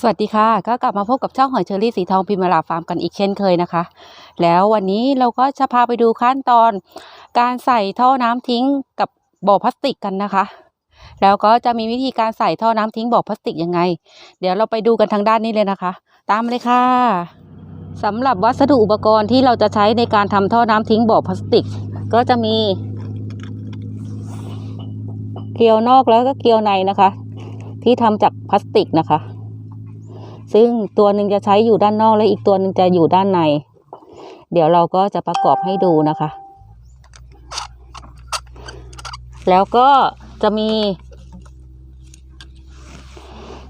สวัสดีค่ะ ก็กลับมาพบกับช่องหอยเชอรี่สีทองพิมราฟาร์มกันอีกเช่นเคยนะคะ แล้ววันนี้เราก็จะพาไปดูขั้นตอน การใส่ท่อน้ำทิ้งกับบ่อพลาสติกกันนะคะ แล้วก็จะมีวิธีการใส่ท่อน้ำทิ้งบ่อพลาสติกยังไง เดี๋ยวเราไปดูกันทางด้านนี้เลยนะคะ ตามเลยค่ะสำหรับวัสดุอุปกรณ์ที่เราจะใช้ในการทำท่อน้ำทิ้งบ่อพลาสติก ก็จะมี เกลียวนอกแล้วก็เกลียวในนะคะ ที่ทำจากพลาสติกนะคะ ซึ่งตัวหนึ่งจะใช้อยู่ด้านนอกและอีกตัวหนึ่งจะอยู่ด้านใน เดี๋ยวเราก็จะประกอบให้ดูนะคะ แล้วก็จะมี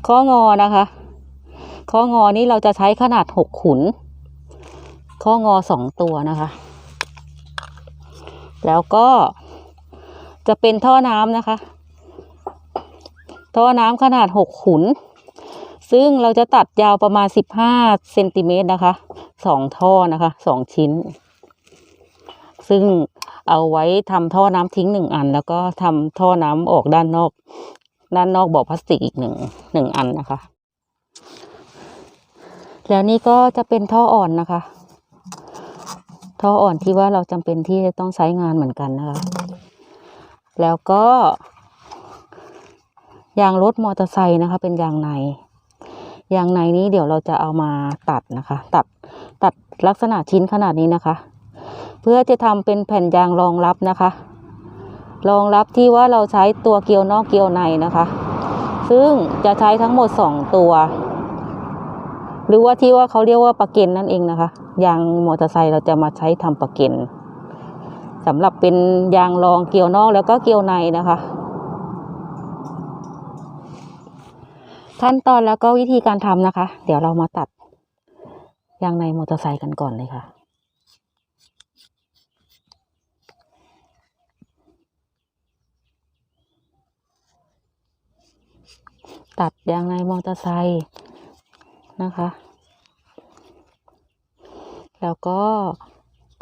ข้องอนะคะ ข้องอนี้เราจะใช้ขนาดหกขุน ข้องอสองตัวนะคะ แล้วก็จะเป็นท่อน้ำนะคะ ท่อน้ำขนาดหกขุน ซึ่งเราจะตัดยาวประมาณสิบห้าเซนติเมตรนะคะสองท่อนะคะสองชิ้น ซึ่งเอาไว้ทำท่อน้ำทิ้งหนึ่งอัน แล้วก็ทำท่อน้ำออกด้านนอก ด้านนอกบ่อพลาสติกอีกหนึ่งหนึ่งอันนะคะ แล้วนี่ก็จะเป็นท่ออ่อนนะคะ ท่ออ่อนที่ว่าเราจำเป็นที่จะต้องใช้งานเหมือนกันนะคะ แล้วก็ยางรถมอเตอร์ไซค์นะคะ เป็นยางใน ยางในนี้เดี๋ยวเราจะเอามาตัดนะคะ ตัดตัดลักษณะชิ้นขนาดนี้นะคะ เพื่อจะทำเป็นแผ่นยางรองรับนะคะ รองรับที่ว่าเราใช้ตัวเกลียวนอกเกลียวในนะคะ ซึ่งจะใช้ทั้งหมดสองตัว หรือว่าที่ว่าเขาเรียกว่าปะเก็นนั่นเองนะคะยางมอเตอร์ไซค์เราจะมาใช้ทำปะเก็นสำหรับเป็นยางรองเกลียวนอกแล้วก็เกลียวในนะคะ ขั้นตอนแล้วก็วิธีการทำนะคะ เดี๋ยวเรามาตัดยางในมอเตอร์ไซค์กันก่อนเลยค่ะ ตัดยางในมอเตอร์ไซค์นะคะ แล้วก็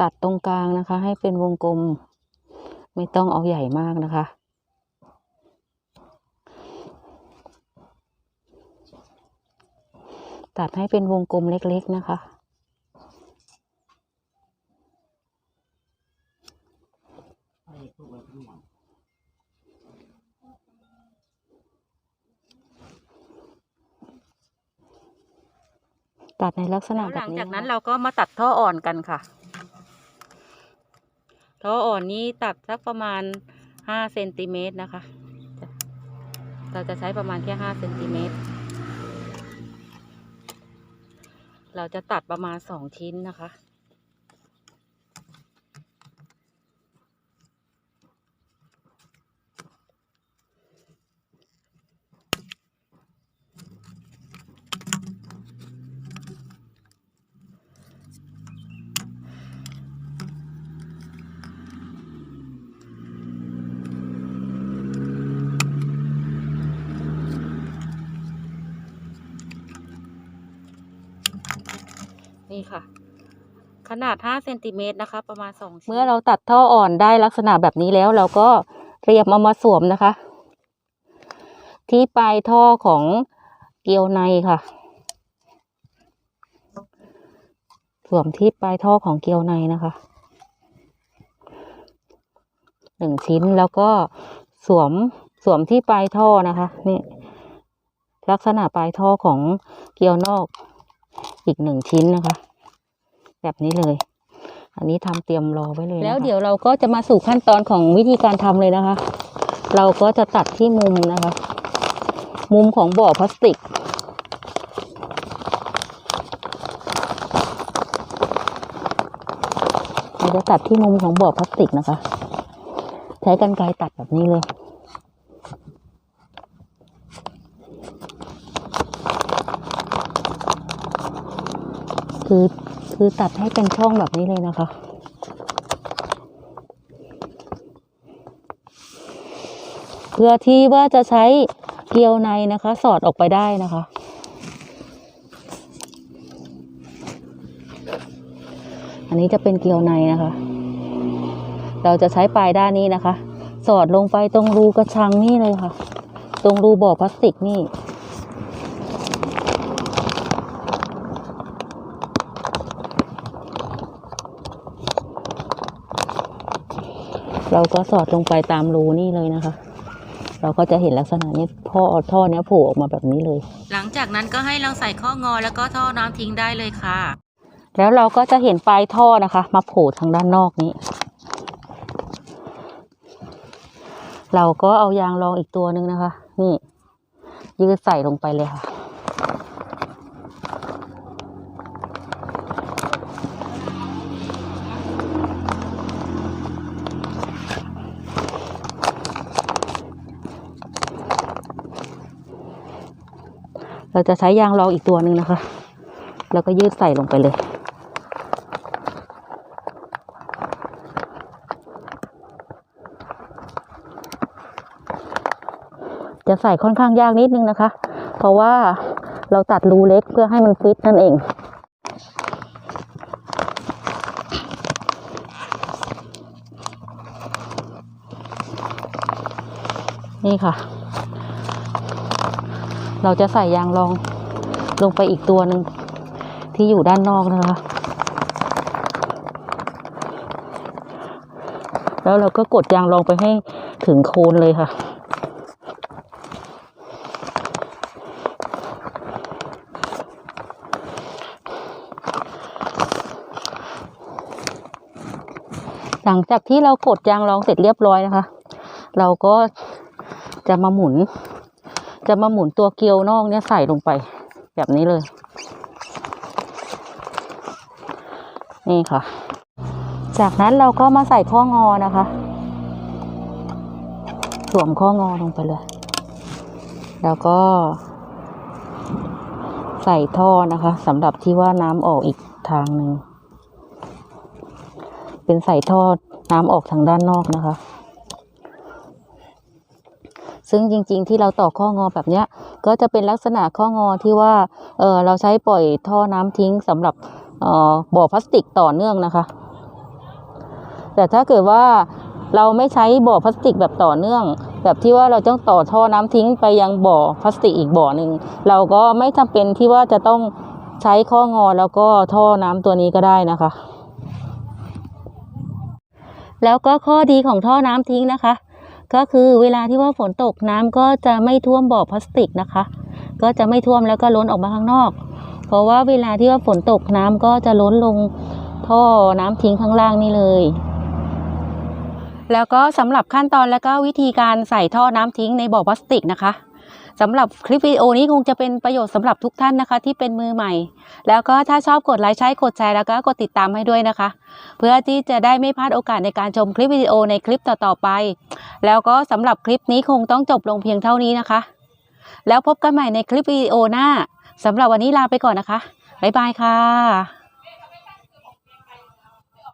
ตัดตรงกลางนะคะ ให้เป็นวงกลม ไม่ต้องเอาใหญ่มากนะคะ ตัดให้เป็นวงกลมเล็กๆนะคะตัดในลักษณะแบบนี้หลังจากนั้นเราก็มาตัดท่ออ่อนกันค่ะ ท่ออ่อนนี้ตัดสักประมาณห้าเซนติเมตรนะคะ เราจะใช้ประมาณแค่ห้าเซนติเมตร เราจะตัดประมาณสองชิ้นนะคะ นี่ค่ะ ขนาด5เซนติเมตรนะคะ ประมาณ2เมื่อเราตัดท่ออ่อนได้ลักษณะแบบนี้แล้ว เราก็เตรียมเอามาสวมนะคะ ที่ปลายท่อของเกลียวในค่ะ สวมที่ปลายท่อของเกลียวในนะคะหนึ่งชิ้นแล้วก็สวมสวมที่ปลายท่อนะคะ นี่ ลักษณะปลายท่อของเกลียวนอก อีกหนึ่งชิ้นนะคะ แบบนี้เลย อันนี้ทำเตรียมรอไว้เลยแล้วเดี๋ยวเราก็จะมาสู่ขั้นตอนของวิธีการทำเลยนะคะ เราก็จะตัดที่มุมนะคะ มุมของบ่อพลาสติกเราจะตัดที่มุมของบ่อพลาสติกนะคะ ใช้กรรไกรตัดแบบนี้เลย คือคือตัดให้เป็นช่องแบบนี้เลยนะคะ เพื่อที่ว่าจะใช้เกลียวในนะคะ สอดออกไปได้นะคะอันนี้จะเป็นเกลียวในนะคะ เราจะใช้ปลายด้านนี้นะคะ สอดลงไปตรงรูกระชังนี่เลยค่ะ ตรงรูบ่อพลาสติกนี่ เราก็สอดลงไปตามรูนี่เลยนะคะ เราก็จะเห็นลักษณะนี้ท่อท่อเนี้ยโผล่ออกมาแบบนี้เลย หลังจากนั้นก็ให้เราใส่ข้องอแล้วก็ท่อน้ำทิ้งได้เลยค่ะ แล้วเราก็จะเห็นปลายท่อนะคะ มาโผล่ทางด้านนอกนี้ เราก็เอายางรองอีกตัวหนึ่งนะคะ นี่ยืดใส่ลงไปเลยค่ะ เราจะใช้ยางรองอีกตัวหนึ่งนะคะ แล้วก็ยืดใส่ลงไปเลยจะใส่ค่อนข้างยากนิดนึงนะคะ เพราะว่าเราตัดรูเล็กเพื่อให้มันฟิตนั่นเอง นี่ค่ะ เราจะใส่ยางรองลงไปอีกตัวหนึ่งที่อยู่ด้านนอกนะคะ แล้วเราก็กดยางรองไปให้ถึงโคนเลยค่ะ หลังจากที่เรากดยางรองเสร็จเรียบร้อยนะคะ เราก็จะมาหมุน จะมาหมุนตัวเกลียวนอกเนี่ยใส่ลงไป แบบนี้เลย นี่ค่ะ จากนั้นเราก็มาใส่ข้องอนะคะสวมข้องอลงไปเลย แล้วก็ ใส่ท่อนะคะสำหรับที่ว่าน้ำออกอีกทางหนึ่ง เป็นใส่ท่อน้ำออกทางด้านนอกนะคะ ซึ่งจริง ๆ ที่เราต่อข้องอแบบเนี้ยก็จะเป็นลักษณะข้องอที่ว่าเออเราใช้ปล่อยท่อน้ำทิ้งสำหรับเอ่อบ่อพลาสติกต่อเนื่องนะคะ แต่ถ้าเกิดว่าเราไม่ใช้บ่อพลาสติกแบบต่อเนื่อง แบบที่ว่าเราต้องต่อท่อน้ำทิ้งไปยังบ่อพลาสติกอีกบ่อหนึ่งเราก็ไม่จำเป็นที่ว่าจะต้องใช้ข้องอแล้วก็ท่อน้ำตัวนี้ก็ได้นะคะ แล้วก็ข้อดีของท่อน้ำทิ้งนะคะ ก็คือเวลาที่ว่าฝนตกน้ำก็จะไม่ท่วมบ่อพลาสติกนะคะ ก็จะไม่ท่วมแล้วก็ล้นออกมาข้างนอก เพราะว่าเวลาที่ว่าฝนตกน้ำก็จะล้นลงท่อน้ำทิ้งข้างล่างนี่เลย แล้วก็สำหรับขั้นตอนและก็วิธีการใส่ท่อน้ำทิ้งในบ่อพลาสติกนะคะ สำหรับคลิปวิดีโอนี้คงจะเป็นประโยชน์สำหรับทุกท่านนะคะ ที่เป็นมือใหม่ แล้วก็ถ้าชอบกดไลค์ใช้กดแชร์แล้วก็กดติดตามให้ด้วยนะคะ เพื่อที่จะได้ไม่พลาดโอกาสในการชมคลิปวิดีโอในคลิปต่อๆไป แล้วก็สำหรับคลิปนี้คงต้องจบลงเพียงเท่านี้นะคะ แล้วพบกันใหม่ในคลิปวิดีโอหน้าสำหรับวันนี้ลาไปก่อนนะคะบ๊ายบายค่ะ